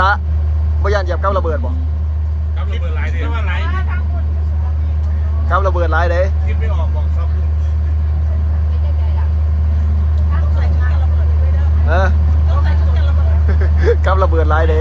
ตะบ่ยานเหยียบกับระเบิดบ่ครับระเบิดหลายเดือว่าหลกับระเบิดหลายเด้คิดไม่ออกบอกซับเออกับระเบิดหลายเด้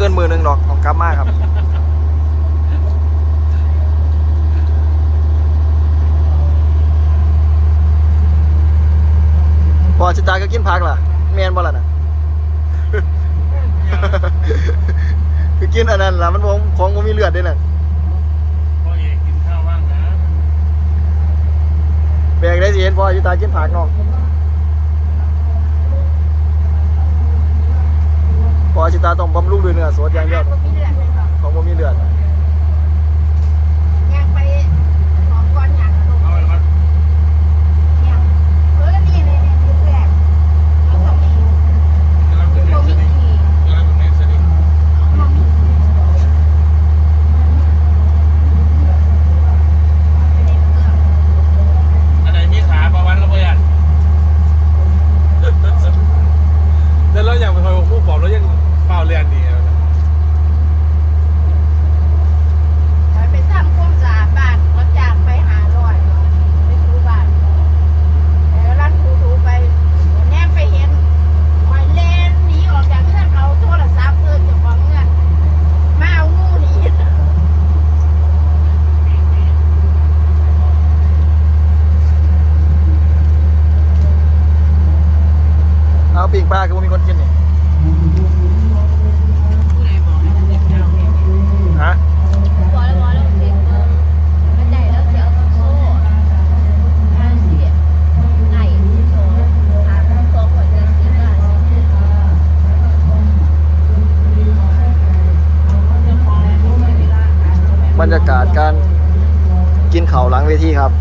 เกินมือหนึ่งดอกของกามมาครับพอจิตาก็กินผักล่ะแมนบ่ล่ะนะคือกินอันนั้นล่ะมันของของมันมีเลือดด้วยน่ะพ่อเอกกินข้าวว่างนะแบกได้สิเห็นพ่อจิตากินผักน้อง ตาต้องบำรุงด้วยเนื้อสดอย่างเดียวต้องบ่มีเลือด เวทีครับ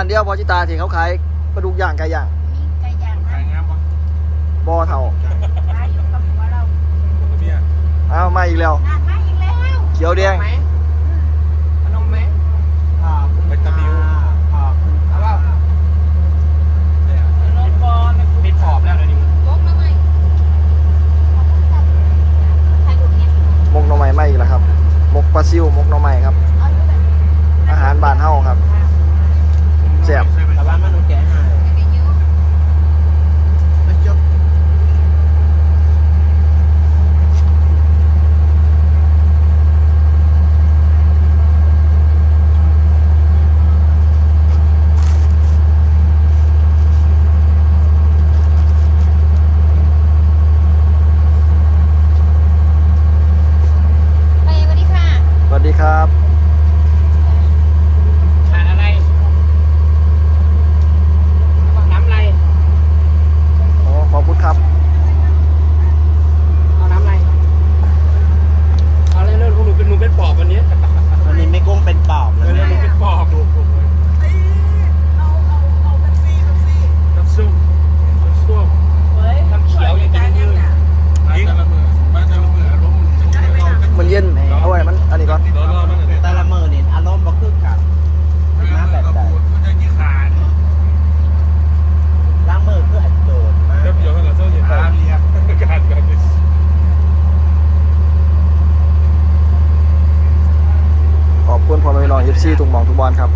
านเดียวพอจิตาที่เขาขายกระดูกย่างไก่ย่างไก่ย่างไก่งามปะบอเท่าปบ่เอามาอีกแล้วมาอีกแล้ว เขียวแดง ซี่ตุงหมองทุกบอลครับ